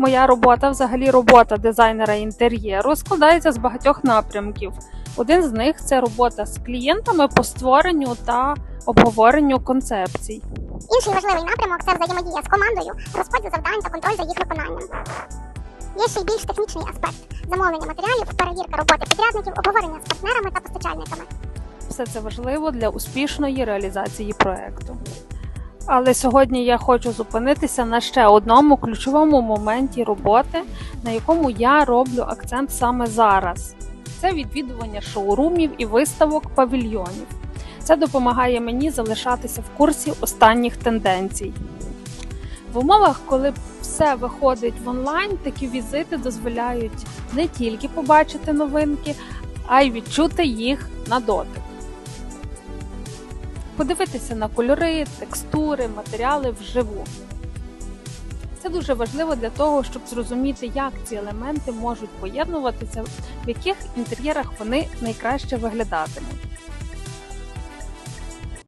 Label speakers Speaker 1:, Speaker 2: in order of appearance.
Speaker 1: Моя робота, взагалі робота дизайнера інтер'єру, складається з багатьох напрямків. Один з них це робота з клієнтами по створенню та обговоренню концепцій.
Speaker 2: Інший важливий напрямок це взаємодія з командою, розподіл завдань та контроль за їх виконанням. Є ще й більш технічний аспект замовлення матеріалів, перевірка роботи підрядників, обговорення з партнерами та постачальниками.
Speaker 1: Все це важливо для успішної реалізації проекту. Але сьогодні я хочу зупинитися на ще одному ключовому моменті роботи, на якому я роблю акцент саме зараз. Це відвідування шоурумів і виставок павільйонів. Це допомагає мені залишатися в курсі останніх тенденцій. В умовах, коли все виходить в онлайн, такі візити дозволяють не тільки побачити новинки, а й відчути їх на дотик. Подивитися на кольори, текстури, матеріали вживу. Це дуже важливо для того, щоб зрозуміти, як ці елементи можуть поєднуватися, в яких інтер'єрах вони найкраще виглядатимуть.